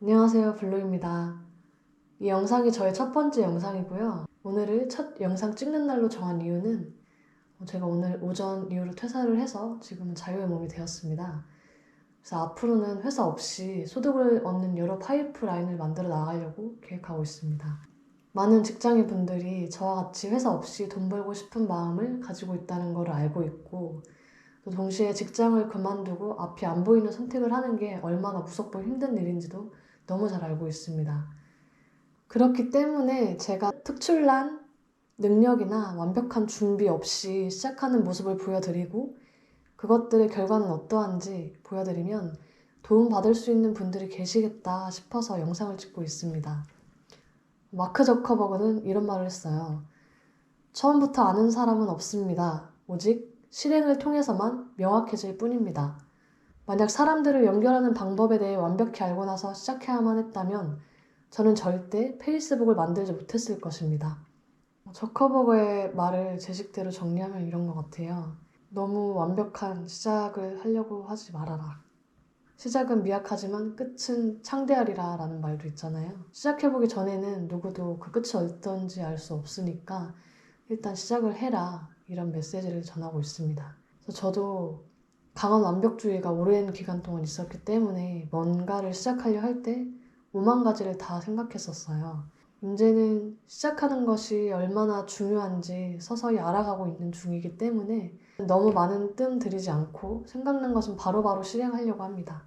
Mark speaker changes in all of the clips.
Speaker 1: 안녕하세요, 블루입니다. 이 영상이 저의 첫 번째 영상이고요. 오늘을 첫 영상 찍는 날로 정한 이유는 제가 오늘 오전 이후로 퇴사를 해서 지금은 자유의 몸이 되었습니다. 그래서 앞으로는 회사 없이 소득을 얻는 여러 파이프라인을 만들어 나가려고 계획하고 있습니다. 많은 직장인 분들이 저와 같이 회사 없이 돈 벌고 싶은 마음을 가지고 있다는 걸 알고 있고 또 동시에 직장을 그만두고 앞이 안 보이는 선택을 하는 게 얼마나 무섭고 힘든 일인지도 너무 잘 알고 있습니다. 그렇기 때문에 제가 특출난 능력이나 완벽한 준비 없이 시작하는 모습을 보여드리고 그것들의 결과는 어떠한지 보여드리면 도움받을 수 있는 분들이 계시겠다 싶어서 영상을 찍고 있습니다. 마크 저커버그는 이런 말을 했어요. 처음부터 아는 사람은 없습니다. 오직 실행을 통해서만 명확해질 뿐입니다. 만약 사람들을 연결하는 방법에 대해 완벽히 알고 나서 시작해야만 했다면 저는 절대 페이스북을 만들지 못했을 것입니다. 저커버거의 말을 제 식대로 정리하면 이런 것 같아요. 너무 완벽한 시작을 하려고 하지 말아라. 시작은 미약하지만 끝은 창대하리라 라는 말도 있잖아요. 시작해보기 전에는 누구도 그 끝이 어떤지 알 수 없으니까 일단 시작을 해라 이런 메시지를 전하고 있습니다. 저도 강한 완벽주의가 오랜 기간 동안 있었기 때문에 뭔가를 시작하려 할 때 오만 가지를 다 생각했었어요. 이제는 시작하는 것이 얼마나 중요한지 서서히 알아가고 있는 중이기 때문에 너무 많은 뜸 들이지 않고 생각난 것은 바로 바로 실행하려고 합니다.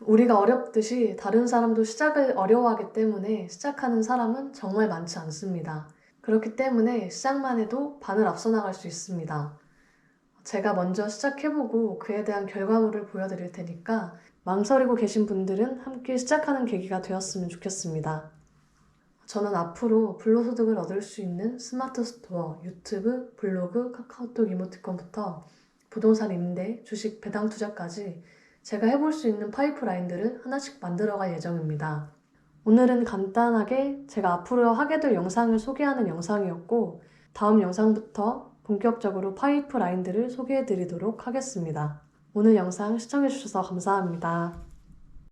Speaker 1: 우리가 어렵듯이 다른 사람도 시작을 어려워하기 때문에 시작하는 사람은 정말 많지 않습니다. 그렇기 때문에 시작만 해도 반을 앞서 나갈 수 있습니다. 제가 먼저 시작해보고 그에 대한 결과물을 보여드릴 테니까 망설이고 계신 분들은 함께 시작하는 계기가 되었으면 좋겠습니다. 저는 앞으로 불로소득을 얻을 수 있는 스마트 스토어, 유튜브, 블로그, 카카오톡 이모티콘부터 부동산 임대, 주식 배당 투자까지 제가 해볼 수 있는 파이프라인들을 하나씩 만들어갈 예정입니다. 오늘은 간단하게 제가 앞으로 하게 될 영상을 소개하는 영상이었고 다음 영상부터 본격적으로 파이프라인들을 소개해 드리도록 하겠습니다. 오늘 영상 시청해 주셔서 감사합니다.